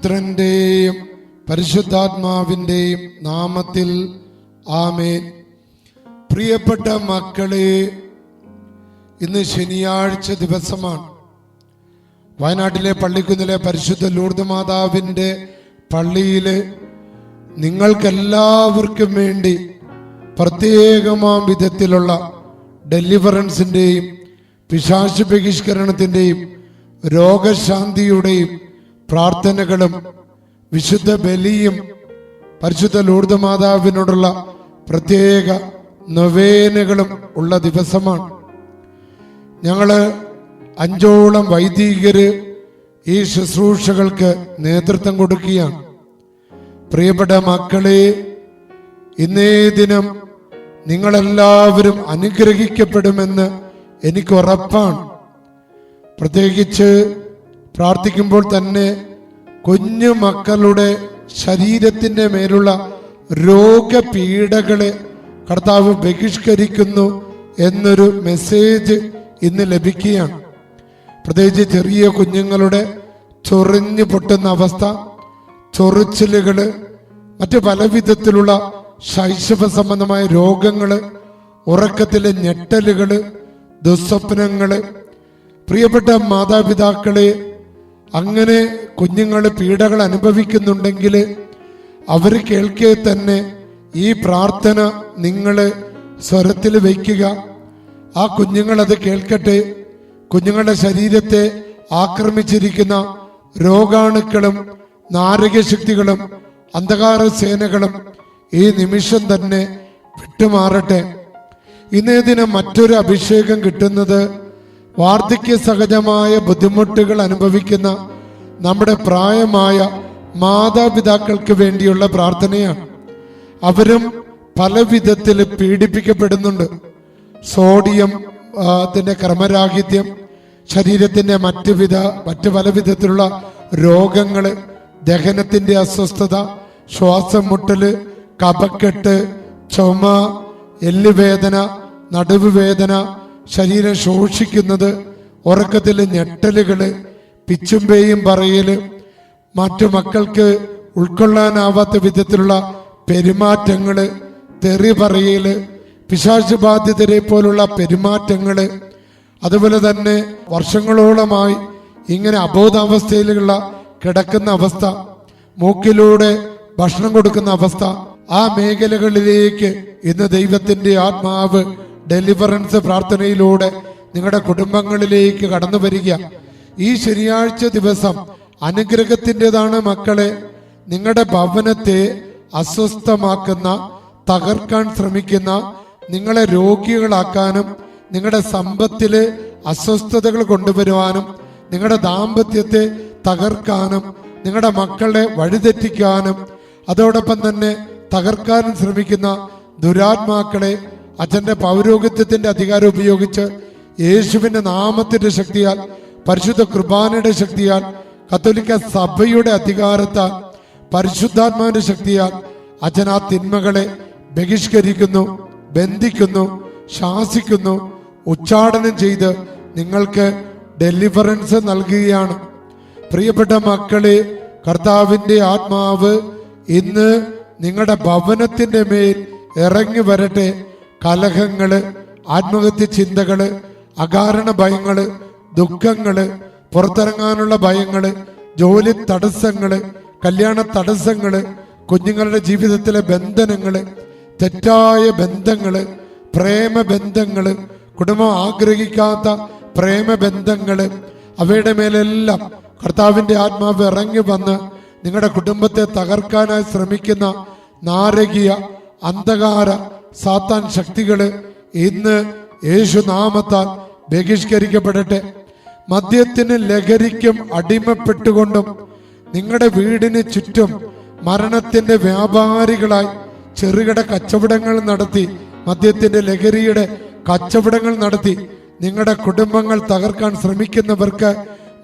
പുത്രന്റെയും പരിശുദ്ധാത്മാവിന്റെയും നാമത്തിൽ ആമേൻ. പ്രിയപ്പെട്ട മക്കളെ ഇന്ന് ശനിയാഴ്ച ദിവസമാണ്. വയനാട്ടിലെ പള്ളിക്കുന്നിലെ പരിശുദ്ധ ലൂർദ് മാതാവിന്റെ പള്ളിയിൽ നിങ്ങൾക്കെല്ലാവർക്കും വേണ്ടി പ്രത്യേകമാം വിധത്തിലുള്ള ഡെലിവറൻസിന്റെയും പിശാശു ബഹിഷ്കരണത്തിന്റെയും രോഗശാന്തിയുടെയും പ്രാർത്ഥനകളും വിശുദ്ധ ബലിയും പരിശുദ്ധ ലൂർദ് മാതാവിനോടുള്ള പ്രത്യേക നൊവേനകളും ഉള്ള ദിവസമാണ്. ഞങ്ങൾ അഞ്ചോളം വൈദികര് ഈ ശുശ്രൂഷകൾക്ക് നേതൃത്വം കൊടുക്കുകയാണ്. പ്രിയപ്പെട്ട മക്കളെ ഇന്നേ ദിനം നിങ്ങളെല്ലാവരും അനുഗ്രഹിക്കപ്പെടുമെന്ന് എനിക്ക് ഉറപ്പാണ്. പ്രത്യേകിച്ച് പ്രാർത്ഥിക്കുമ്പോൾ തന്നെ കുഞ്ഞു മക്കളുടെ ശരീരത്തിന്റെ മേലുള്ള രോഗപീഠകളെ കർത്താവ് ബഹിഷ്കരിക്കുന്നു എന്നൊരു മെസ്സേജ് ഇന്ന് ലഭിക്കുകയാണ്. പ്രത്യേകിച്ച് ചെറിയ കുഞ്ഞുങ്ങളുടെ ചൊറിഞ്ഞു പൊട്ടുന്ന അവസ്ഥ ചൊറിച്ചിലുകൾ മറ്റു പല വിധത്തിലുള്ള ശൈശവ സംബന്ധമായ രോഗങ്ങൾ ഉറക്കത്തിലെ ഞെട്ടലുകൾ ദുസ്വപ്നങ്ങൾ പ്രിയപ്പെട്ട മാതാപിതാക്കളെ അങ്ങനെ കുഞ്ഞുങ്ങൾ പീഡകൾ അനുഭവിക്കുന്നുണ്ടെങ്കിൽ അവർ കേൾക്കെ തന്നെ ഈ പ്രാർത്ഥന നിങ്ങൾ സ്വരത്തിൽ വയ്ക്കുക. ആ കുഞ്ഞുങ്ങൾ അത് കേൾക്കട്ടെ. കുഞ്ഞുങ്ങളുടെ ശരീരത്തെ ആക്രമിച്ചിരിക്കുന്ന രോഗാണുക്കളും നാരകശക്തികളും അന്ധകാര സേനകളും ഈ നിമിഷം തന്നെ വിട്ടുമാറട്ടെ. ഇന്നേ ദിനം മറ്റൊരു അഭിഷേകം കിട്ടുന്നത് വാർദ്ധക്യ സഹജമായ ബുദ്ധിമുട്ടുകൾ അനുഭവിക്കുന്ന നമ്മുടെ പ്രായമായ മാതാപിതാക്കൾക്ക് വേണ്ടിയുള്ള പ്രാർത്ഥനയാണ്. അവരും പല വിധത്തിൽ പീഡിപ്പിക്കപ്പെടുന്നുണ്ട്. സോഡിയം ത്തിന്റെ ക്രമരാഹിത്യം ശരീരത്തിന്റെ മറ്റു വിധ മറ്റു പല വിധത്തിലുള്ള രോഗങ്ങൾ ദഹനത്തിന്റെ അസ്വസ്ഥത ശ്വാസം മുട്ടൽ കപക്കെട്ട് ചുമ എല്ലുവേദന നടുവ് വേദന ശരീരം ശോഷിക്കുന്നത് ഉറക്കത്തിൽ ഞെട്ടലുകൾ പിച്ചുമ്പേയും പറയൽ മറ്റു മക്കൾക്ക് ഉൾക്കൊള്ളാനാവാത്ത വിധത്തിലുള്ള പെരുമാറ്റങ്ങൾ തെറി പറയൽ പിശാച് ബാധിതരെ പോലുള്ള പെരുമാറ്റങ്ങൾ. അതുപോലെ തന്നെ വർഷങ്ങളോളമായി ഇങ്ങനെ അബോധാവസ്ഥയിലുള്ള കിടക്കുന്ന അവസ്ഥ മൂക്കിലൂടെ ഭക്ഷണം കൊടുക്കുന്ന അവസ്ഥ ആ മേഖലകളിലേക്ക് ഇന്ന് ദൈവത്തിന്റെ ആത്മാവ് ഡെലിവറൻസ് പ്രാർത്ഥനയിലൂടെ നിങ്ങളുടെ കുടുംബങ്ങളിലേക്ക് കടന്നു വരിക. ഈ ശനിയാഴ്ച ദിവസം അനുഗ്രഹത്തിന്റെതാണ് മക്കളെ നിങ്ങളുടെ ഭവനത്തെ അസ്വസ്ഥമാക്കുന്ന തകർക്കാൻ ശ്രമിക്കുന്ന നിങ്ങളെ രോഗികളാക്കാനും നിങ്ങളുടെ സമ്പത്തിൽ അസ്വസ്ഥതകൾ കൊണ്ടുവരുവാനും നിങ്ങളുടെ ദാമ്പത്യത്തെ തകർക്കാനും നിങ്ങളുടെ മക്കളെ വഴിതെറ്റിക്കാനും അതോടൊപ്പം തന്നെ തകർക്കാനും ശ്രമിക്കുന്ന ദുരാത്മാക്കളെ അച്ഛന്റെ പൗരോഹിത്യത്തിന്റെ അധികാരം ഉപയോഗിച്ച് യേശുവിന്റെ നാമത്തിന്റെ ശക്തിയാൽ പരിശുദ്ധ കുർബാനയുടെ ശക്തിയാൽ കത്തോലിക്ക സഭയുടെ അധികാരത്താൽ പരിശുദ്ധാത്മാവിന്റെ ശക്തിയാൽ അച്ഛൻ ആ തിന്മകളെ ബഹിഷ്കരിക്കുന്നു ബന്ധിക്കുന്നു ശാസിക്കുന്നു ഉച്ചാടനം ചെയ്ത് നിങ്ങൾക്ക് ഡെലിവറൻസ് നൽകുകയാണ്. പ്രിയപ്പെട്ട മക്കളെ കർത്താവിന്റെ ആത്മാവ് ഇന്ന് നിങ്ങളുടെ ഭവനത്തിന്റെ മേൽ ഇറങ്ങി വരട്ടെ. കലഹങ്ങൾ ആത്മഹത്യ ചിന്തകൾ അകാരണ ഭയങ്ങൾ ദുഃഖങ്ങൾ പുറത്തിറങ്ങാനുള്ള ഭയങ്ങൾ ജോലി തടസ്സങ്ങൾ കല്യാണ തടസ്സങ്ങൾ കുഞ്ഞുങ്ങളുടെ ജീവിതത്തിലെ ബന്ധനങ്ങൾ തെറ്റായ ബന്ധങ്ങൾ പ്രേമബന്ധങ്ങൾ കുടുംബം ആഗ്രഹിക്കാത്ത പ്രേമബന്ധങ്ങൾ അവയുടെ മേലെല്ലാം കർത്താവിന്റെ ആത്മാവ് ഇറങ്ങി വന്ന് നിങ്ങളുടെ കുടുംബത്തെ തകർക്കാനായി ശ്രമിക്കുന്ന നാരകീയ അന്ധകാര സാത്താൻ ശക്തികൾ ഇന്ന് യേശു നാമത്താൽ ബഹിഷ്കരിക്കപ്പെടട്ടെ. മദ്യത്തിന് ലഹരിക്കും അടിമപ്പെട്ടുകൊണ്ടും നിങ്ങളുടെ വീടിന് ചുറ്റും മരണത്തിന്റെ വ്യാപാരികളായി ചെറുകിട കച്ചവടങ്ങൾ നടത്തി മദ്യത്തിന്റെ ലഹരിയുടെ കച്ചവടങ്ങൾ നടത്തി നിങ്ങളുടെ കുടുംബങ്ങൾ തകർക്കാൻ ശ്രമിക്കുന്നവർക്ക്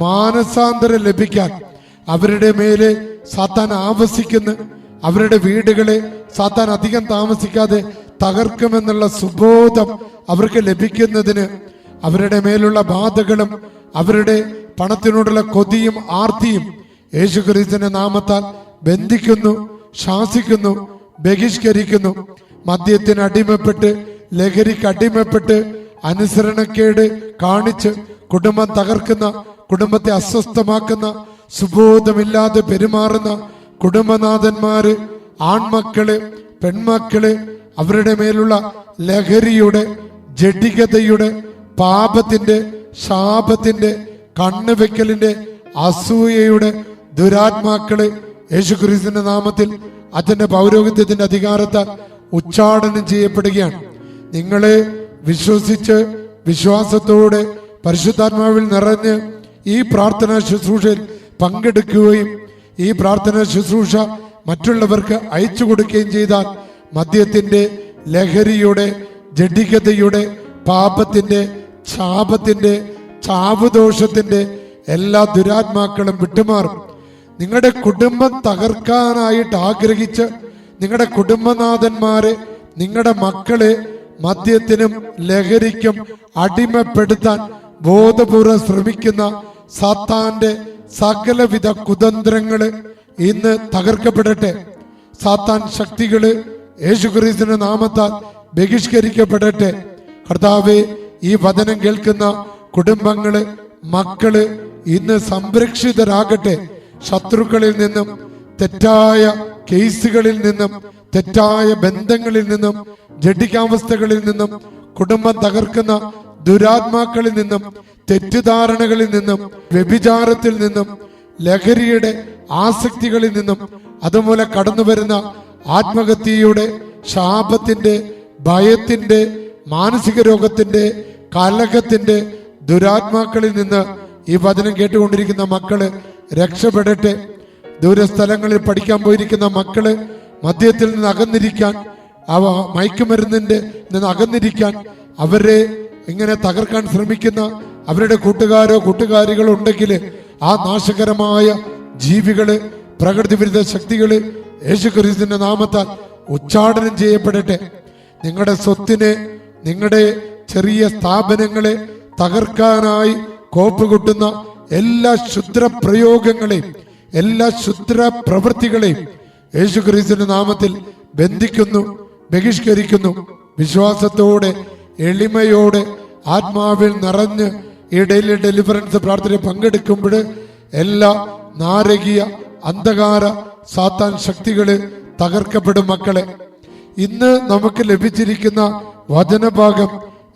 മാനസാന്തരം ലഭിക്കാൻ അവരുടെ മേലെ സാത്താൻ ആവസിക്കുന്നു. അവരുടെ വീടുകളെ സാത്താൻ അധികം താമസിക്കാതെ തകർക്കുമെന്നുള്ള സുബോധം അവർക്ക് ലഭിക്കുന്നതിന് അവരുടെ മേലുള്ള ബാധകളും അവരുടെ പണത്തിനോടുള്ള കൊതിയും ആർത്തിയും യേശുക്രിസ്തുവിന്റെ നാമത്താൽ ബന്ധിക്കുന്നു ശാസിക്കുന്നു ബഹിഷ്കരിക്കുന്നു. മദ്യത്തിന് അടിമപ്പെട്ട് ലഹരിക്ക് അടിമപ്പെട്ട് അനുസരണക്കേട് കാണിച്ച് കുടുംബം തകർക്കുന്ന കുടുംബത്തെ അസ്വസ്ഥമാക്കുന്ന സുബോധമില്ലാതെ പെരുമാറുന്ന കുടുംബനാഥന്മാര് ആൺമക്കൾ പെൺമക്കൾ അവരുടെ മേലുള്ള ലഹരിയുടെ ജഡികതയുടെ പാപത്തിന്റെ ശാപത്തിന്റെ കണ്ണുവെക്കലിന്റെ അസൂയയുടെ ദുരാത്മാക്കൾ യേശുക്രിസ്തുവിന്റെ നാമത്തിൽ അച്ഛന്റെ പൗരോഹിത്യത്തിന്റെ അധികാരത്താൽ ഉച്ചാടനം ചെയ്യപ്പെടുകയാണ്. നിങ്ങളെ വിശ്വസിച്ച് വിശ്വാസത്തോടെ പരിശുദ്ധാത്മാവിൽ നിറഞ്ഞ് ഈ പ്രാർത്ഥനാ ശുശ്രൂഷയിൽ പങ്കെടുക്കുകയും ഈ പ്രാർത്ഥനാ ശുശ്രൂഷ മറ്റുള്ളവർക്ക് അയച്ചു കൊടുക്കുകയും ചെയ്താൽ മദ്യത്തിന്റെ ലഹരിയുടെ ജഡികതയുടെ പാപത്തിന്റെ ശാപത്തിന്റെ ചാവുദോഷത്തിന്റെ എല്ലാ ദുരാത്മാക്കളും വിട്ടുമാറും. നിങ്ങളുടെ കുടുംബം തകർക്കാനായിട്ട് ആഗ്രഹിച്ച് നിങ്ങളുടെ കുടുംബനാഥന്മാരെ നിങ്ങളുടെ മക്കളെ മദ്യത്തിനും ലഹരിക്കും അടിമപ്പെടുത്താൻ ബോധപൂർവം ശ്രമിക്കുന്ന സാത്താന്റെ സകലവിധ കുതന്ത്രങ്ങൾ ഇന്ന് തകർക്കപ്പെടട്ടെ. സാത്താൻ ശക്തികൾ യേശുക്രിസ്തുവിന്റെ നാമത്താൽ ബഹിഷ്കരിക്കപ്പെടട്ടെ. കർത്താവെ ഈ വചനം കേൾക്കുന്ന കുടുംബങ്ങൾ മക്കൾ ഇന്ന് സംരക്ഷിതരാകട്ടെ. ശത്രുക്കളിൽ നിന്നും തെറ്റായ കേസുകളിൽ നിന്നും തെറ്റായ ബന്ധങ്ങളിൽ നിന്നും ജഡികാവസ്ഥകളിൽ നിന്നും കുടുംബം തകർക്കുന്ന ദുരാത്മാക്കളിൽ നിന്നും തെറ്റിദ്ധാരണകളിൽ നിന്നും വ്യഭിചാരത്തിൽ നിന്നും ലഹരിയുടെ ആസക്തികളിൽ നിന്നും അതുപോലെ കടന്നു വരുന്ന ആത്മഹത്യയുടെ ശാപത്തിന്റെ ഭയത്തിന്റെ മാനസിക രോഗത്തിന്റെ കലഹത്തിന്റെ ദുരാത്മാക്കളിൽ നിന്ന് ഈ വചനം കേട്ടുകൊണ്ടിരിക്കുന്ന മക്കൾ രക്ഷപ്പെടട്ടെ. ദൂരസ്ഥലങ്ങളിൽ പഠിക്കാൻ പോയിരിക്കുന്ന മക്കൾ മദ്യത്തിൽ നിന്ന് അകന്നിരിക്കാൻ അവ മയക്കുമരുന്നിന്റെ നിന്ന് അകന്നിരിക്കാൻ അവരെ ഇങ്ങനെ തകർക്കാൻ ശ്രമിക്കുന്ന അവരുടെ കൂട്ടുകാരോ കൂട്ടുകാരികളോ ഉണ്ടെങ്കിൽ ആ നാശകരമായ ജീവികൾ പ്രകൃതി വിരുദ്ധ ശക്തികൾ യേശുക്രിസ്തുവിന്റെ നാമത്താൽ ഉച്ചാടനം ചെയ്യപ്പെടട്ടെ. നിങ്ങളുടെ സ്വത്തിനെ നിങ്ങളുടെ ചെറിയ സ്ഥാപനങ്ങളെ തകർക്കാനായി കോപ്പുകൂട്ടുന്ന എല്ലാ ശുദ്ര പ്രയോഗങ്ങളെയും എല്ലാ ശുദ്ര പ്രവൃത്തികളെയും യേശുക്രിസ്തുവിന്റെ നാമത്തിൽ ബന്ധിക്കുന്നു ബഹിഷ്കരിക്കുന്നു. വിശ്വാസത്തോടെ എളിമയോടെ ആത്മാവിൽ നിറഞ്ഞ് ഈ ഡെയിലി ഡെലിവറൻസ് പ്രാർത്ഥന പങ്കെടുക്കുമ്പോൾ എല്ലാ നാരകീയ അന്ധകാര സാത്താൻ ശക്തികളെ തകർക്കപ്പെടും മക്കളെ. ഇന്ന് നമുക്ക് ലഭിച്ചിരിക്കുന്ന വചനഭാഗം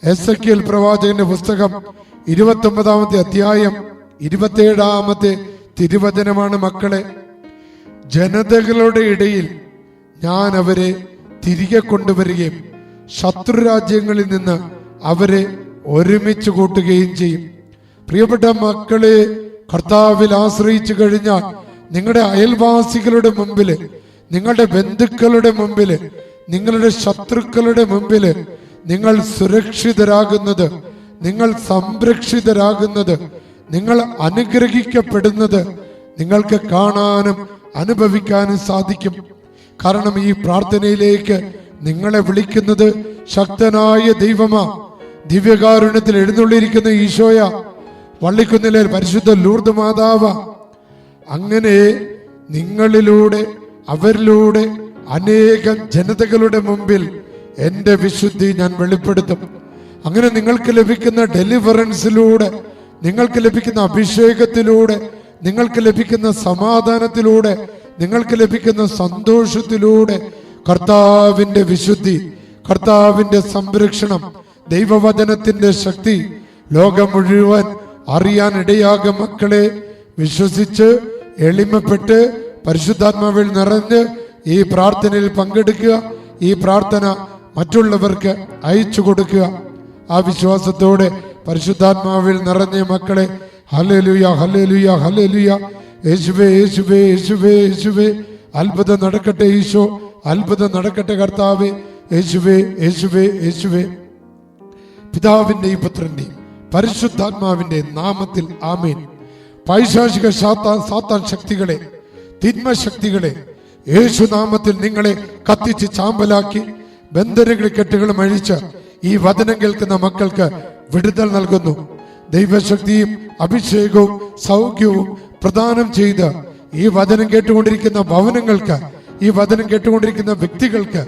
എസ് എ പ്രവാചകന്റെ പുസ്തകം ഇരുപത്തി ഒമ്പതാമത്തെ അധ്യായം ഇരുപത്തിയേഴാമത്തെ തിരുവചനമാണ് മക്കളെ. ജനതകളുടെ ഇടയിൽ ഞാൻ അവരെ തിരികെ കൊണ്ടുവരികയും ശത്രുരാജ്യങ്ങളിൽ നിന്ന് അവരെ ഒരുമിച്ച് കൂട്ടുകയും ചെയ്യും. പ്രിയപ്പെട്ട മക്കളെ കർത്താവിൽ ആശ്രയിച്ചു കഴിഞ്ഞാൽ നിങ്ങളുടെ അയൽവാസികളുടെ മുമ്പിൽ നിങ്ങളുടെ ബന്ധുക്കളുടെ മുമ്പിൽ നിങ്ങളുടെ ശത്രുക്കളുടെ മുമ്പിൽ നിങ്ങൾ സുരക്ഷിതരാകുന്നത് നിങ്ങൾ സംരക്ഷിതരാകുന്നത് നിങ്ങൾ അനുഗ്രഹിക്കപ്പെടുന്നത് നിങ്ങൾക്ക് കാണാനും അനുഭവിക്കാനും സാധിക്കും. കാരണം ഈ പ്രാർത്ഥനയിലേക്ക് നിങ്ങളെ വിളിക്കുന്നത് ശക്തനായ ദൈവമാ. ദിവ്യകാരുണ്യത്തിൽ എഴുന്നള്ളിയിരിക്കുന്ന ഈശോയ. വള്ളിക്കുന്നിലെ പരിശുദ്ധ ലൂർദ് മാതാവ. അങ്ങനെ നിങ്ങളിലൂടെ അവരിലൂടെ അനേകം ജനതകളുടെ മുമ്പിൽ എന്റെ വിശുദ്ധി ഞാൻ വെളിപ്പെടുത്തും. അങ്ങനെ നിങ്ങൾക്ക് ലഭിക്കുന്ന ഡെലിവറൻസിലൂടെ നിങ്ങൾക്ക് ലഭിക്കുന്ന അഭിഷേകത്തിലൂടെ നിങ്ങൾക്ക് ലഭിക്കുന്ന സമാധാനത്തിലൂടെ നിങ്ങൾക്ക് ലഭിക്കുന്ന സന്തോഷത്തിലൂടെ കർത്താവിന്റെ വിശുദ്ധി കർത്താവിന്റെ സംരക്ഷണം ദൈവവചനത്തിന്റെ ശക്തി ലോകം മുഴുവൻ അറിയാൻ ഇടയാകും മക്കളെ വിശ്വസിച്ച് എളിമപ്പെട്ട് പരിശുദ്ധാത്മാവിൽ നിറഞ്ഞ് ഈ പ്രാർത്ഥനയിൽ പങ്കെടുക്കുക ഈ പ്രാർത്ഥന മറ്റുള്ളവർക്ക് അയച്ചു കൊടുക്കുക. ആ വിശ്വാസത്തോടെ പരിശുദ്ധാത്മാവിൽ നിറഞ്ഞ മക്കളെ ഹല്ലേലൂയ ഹല്ലേലൂയ ഹല്ലേലൂയ. യേശുവേ യേശുവേ യേശുവേ യേശുവേ. അത്ഭുതം നടക്കട്ടെ ഈശോ അത്ഭുതം നടക്കട്ടെ കർത്താവേ. യേശുവേ യേശുവേ യേശുവേ. പിതാവിന്റെയും പുത്രന്റെയും പരിശുദ്ധാത്മാവിന്റെ നാമത്തിൽ ആമേൻ. പൈശാചിക സാത്താൻ സാത്താൻ ശക്തികളെ തിന്മ ശക്തികളെ യേശു നാമത്തിൽ നിങ്ങളെ കത്തിച്ച് ചാമ്പലാക്കി ബന്ധനങ്ങൾ കെട്ടുകളും അഴിച്ച് ഈ വചനം കേൾക്കുന്ന മക്കൾക്ക് വിടുതൽ നൽകുന്നു. ദൈവശക്തിയും അഭിഷേകവും സൗഖ്യവും പ്രദാനം ചെയ്ത് ഈ വചനം കേട്ടുകൊണ്ടിരിക്കുന്ന ഭവനങ്ങൾക്ക് ഈ വചനം കേട്ടുകൊണ്ടിരിക്കുന്ന വ്യക്തികൾക്ക്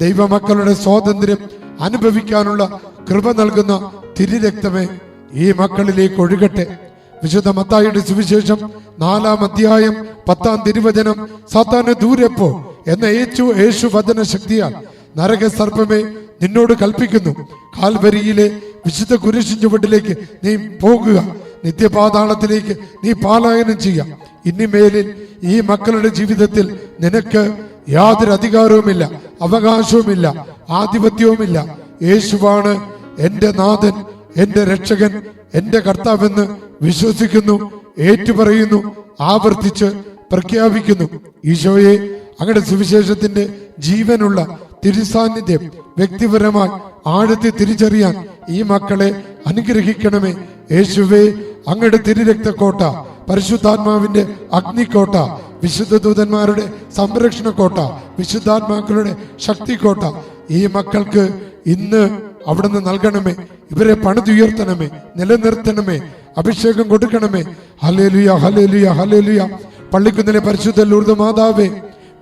ദൈവമക്കളുടെ സ്വാതന്ത്ര്യം അനുഭവിക്കാനുള്ള കൃപ നൽകുന്ന തിരുരക്തമേ ഈ മക്കളിലേക്ക് ഒഴുകട്ടെ. വിശുദ്ധ മത്തായിയുടെ സുവിശേഷം നാലാം അധ്യായം പത്താം തിരുവചനം സാത്താന് ദൂരെപ്പോ എന്ന യേശു യേശു വചന ശക്തിയാൽ നരക സർപ്പമേ നിന്നോട് കൽപ്പിക്കുന്നു. കാൽവരിയിലെ വിശുദ്ധ കുരിശിൻ ചുവട്ടിലേക്ക് നീ പോകുക. നിത്യപാതാളത്തിലേക്ക് നീ പാലായനം ചെയ്യാം ഇനിമേലിൽ ഈ മക്കളുടെ ജീവിതത്തിൽ നിനക്ക് യാതൊരു അധികാരവുമില്ല അവകാശവുമില്ല ആധിപത്യവുമില്ല. യേശുവാണ് എന്റെ നാഥൻ. എന്റെ രക്ഷകൻ എന്റെ കർത്താവെന്ന് വിശ്വസിക്കുന്നു ഏറ്റുപറയുന്നു ആവർത്തിച്ച് പ്രഖ്യാപിക്കുന്നു. ഈശോയെ അങ്ങയുടെ സുവിശേഷത്തിന്റെ ജീവനുള്ള തിരുസാന്നിധ്യം വ്യക്തിപരമായി ആഴത്തെ തിരിച്ചറിയാൻ ഈ മക്കളെ അനുഗ്രഹിക്കണമേ. യേശുവേ അങ്ങയുടെ തിരുരക്തക്കോട്ട പരിശുദ്ധാത്മാവിന്റെ അഗ്നിക്കോട്ട വിശുദ്ധ ദൂതന്മാരുടെ സംരക്ഷണ കോട്ട വിശുദ്ധാത്മാക്കളുടെ ശക്തിക്കോട്ട ഈ മക്കൾക്ക് ഇന്ന് അവിടുന്ന് നൽകണമേ. ഇവരെ പണിതുയർത്തണമേ. നിലനിർത്തണമേ. അഭിഷേകം കൊടുക്കണമേ. ഹലേലുയ ഹലേലുയ ഹലേലുയ പള്ളിക്കുന്നിലെ പരിശുദ്ധ ലൂർദ് മാതാവേ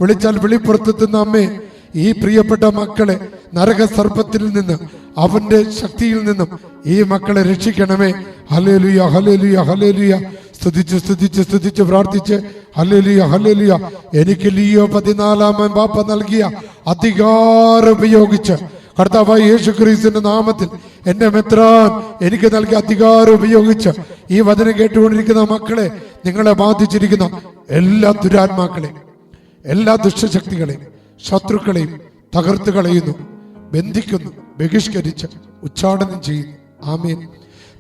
വിളിച്ചാൽ വെളിപ്പുറത്തെത്തുന്ന അമ്മേ ഈ പ്രിയപ്പെട്ട മക്കളെ നരക സർപ്പത്തിൽ നിന്ന് അവന്റെ ശക്തിയിൽ നിന്നും ഈ മക്കളെ രക്ഷിക്കണമേ. ഹലേലുയ ഹലേലുയ ഹലേലുയ സ്തുതിച്ച് സ്തുതിച്ച് സ്തുതിച്ച് പ്രാർത്ഥിച്ച് ഹലേലുയ ഹലേലുയ എനിക്ക് ലിയോ പതിനാലാമൻ ബാപ്പ നൽകിയ അധികാരം ഉപയോഗിച്ച് കർത്താവായ യേശു ക്രിസ്തുവിന്റെ നാമത്തിൽ എന്റെ മെത്രാൻ എനിക്ക് നൽകിയ അധികാരം ഉപയോഗിച്ച് ഈ വചനം കേട്ടുകൊണ്ടിരിക്കുന്ന മക്കളെ നിങ്ങളെ ബാധിച്ചിരിക്കുന്ന എല്ലാ ദുരാത്മാക്കളെയും എല്ലാ ദുഷ്ടശക്തികളെയും ശത്രുക്കളെയും തകർത്ത് കളയുന്നു ബന്ധിക്കുന്നു ബഹിഷ്കരിച്ച് ഉച്ചാടനം ചെയ്യുന്നു. ആമീൻ.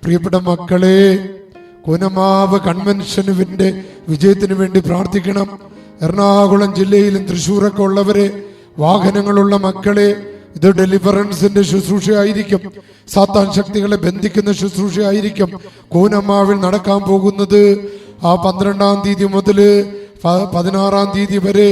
പ്രിയപ്പെട്ട മക്കളെ കുനമാവ് കൺവെൻഷനുവിന്റെ വിജയത്തിന് വേണ്ടി പ്രാർത്ഥിക്കണം. എറണാകുളം ജില്ലയിലും തൃശ്ശൂരൊക്കെ ഉള്ളവരെ വാഹനങ്ങളുള്ള മക്കളെ ഇത് ഡെലിവറൻസിന്റെ ശുശ്രൂഷയായിരിക്കും. സാത്താൻ ശക്തികളെ ബന്ധിക്കുന്ന ശുശ്രൂഷയായിരിക്കും. കൂനമാവിൽ നടക്കാൻ പോകുന്നത് ആ പന്ത്രണ്ടാം തീയതി മുതൽ പതിനാറാം തീയതി വരെ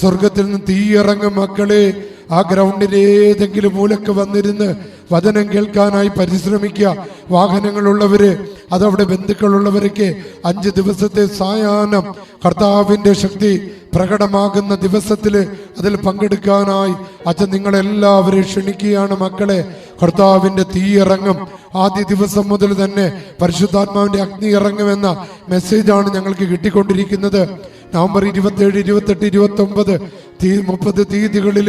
സ്വർഗത്തിൽ നിന്ന് തീയിറങ്ങും മക്കളെ. ആ ഗ്രൗണ്ടിൽ ഏതെങ്കിലും മൂലക്ക് വന്നിരുന്ന് വചനം കേൾക്കാനായി പരിശ്രമിക്കുക. വാഹനങ്ങളുള്ളവര് അതവിടെ ബന്ധുക്കളുള്ളവരൊക്കെ അഞ്ച് ദിവസത്തെ സായാഹ്നം കർത്താവിന്റെ ശക്തി പ്രകടമാകുന്ന ദിവസത്തിൽ അതിൽ പങ്കെടുക്കാനായി അച്ഛൻ നിങ്ങളെല്ലാവരെയും ക്ഷണിക്കുകയാണ് മക്കളെ. കർത്താവിന്റെ തീ ഇറങ്ങും ആദ്യ ദിവസം മുതൽ തന്നെ പരിശുദ്ധാത്മാവിന്റെ അഗ്നി ഇറങ്ങുമെന്ന മെസ്സേജാണ് ഞങ്ങൾക്ക് കിട്ടിക്കൊണ്ടിരിക്കുന്നത്. നവംബർ ഇരുപത്തിയേഴ് ഇരുപത്തെട്ട് ഇരുപത്തി ഒമ്പത് തീ മുപ്പത് തീയതികളിൽ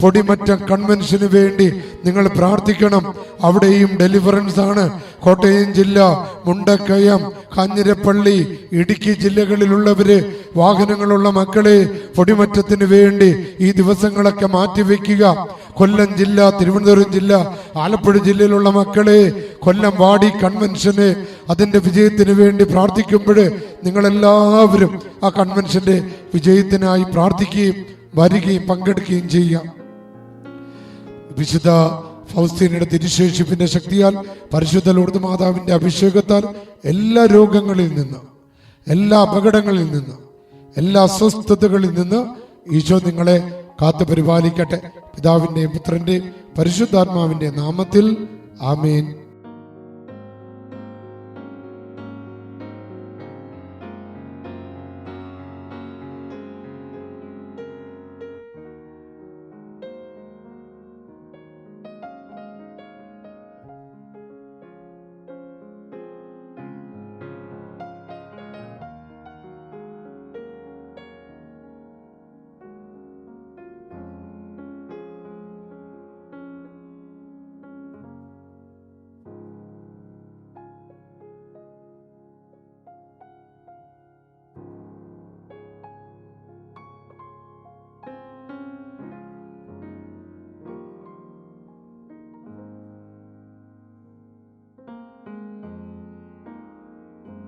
പൊടിമറ്റം കൺവെൻഷന് വേണ്ടി നിങ്ങൾ പ്രാർത്ഥിക്കണം. അവിടെയും ഡെലിവറൻസ് ആണ്. കോട്ടയം ജില്ല മുണ്ടക്കയം കാഞ്ഞിരപ്പള്ളി ഇടുക്കി ജില്ലകളിലുള്ളവര് വാഹനങ്ങളുള്ള മക്കളെ പൊടിമറ്റത്തിന് വേണ്ടി ഈ ദിവസങ്ങളൊക്കെ മാറ്റിവെക്കുക കൊല്ലം ജില്ല തിരുവനന്തപുരം ജില്ല ആലപ്പുഴ ജില്ലയിലുള്ള മക്കളെ കൊല്ലം വാടി കൺവെൻഷന് അതിന്റെ വിജയത്തിന് വേണ്ടി പ്രാർത്ഥിക്കുമ്പോൾ നിങ്ങളെല്ലാവരും ആ കൺവെൻഷന്റെ വിജയത്തിനായി പ്രാർത്ഥിക്കുകയും വരികയും പങ്കെടുക്കുകയും ചെയ്യാം. വിശുദ്ധ ഫൗസ്തീനയുടെ തിരുശേഷിപ്പിന്റെ ശക്തിയാൽ പരിശുദ്ധ ലോർദ് മാതാവിന്റെ അഭിഷേകത്താൽ എല്ലാ രോഗങ്ങളിൽ നിന്ന് എല്ലാ അപകടങ്ങളിൽ നിന്ന് എല്ലാ അസ്വസ്ഥതകളിൽ നിന്ന് ഈശോ നിങ്ങളെ കാത്തു പരിപാലിക്കട്ടെ. പിതാവിന്റെയും പുത്രന്റെയും പരിശുദ്ധാത്മാവിന്റെ നാമത്തിൽ ആമേൻ.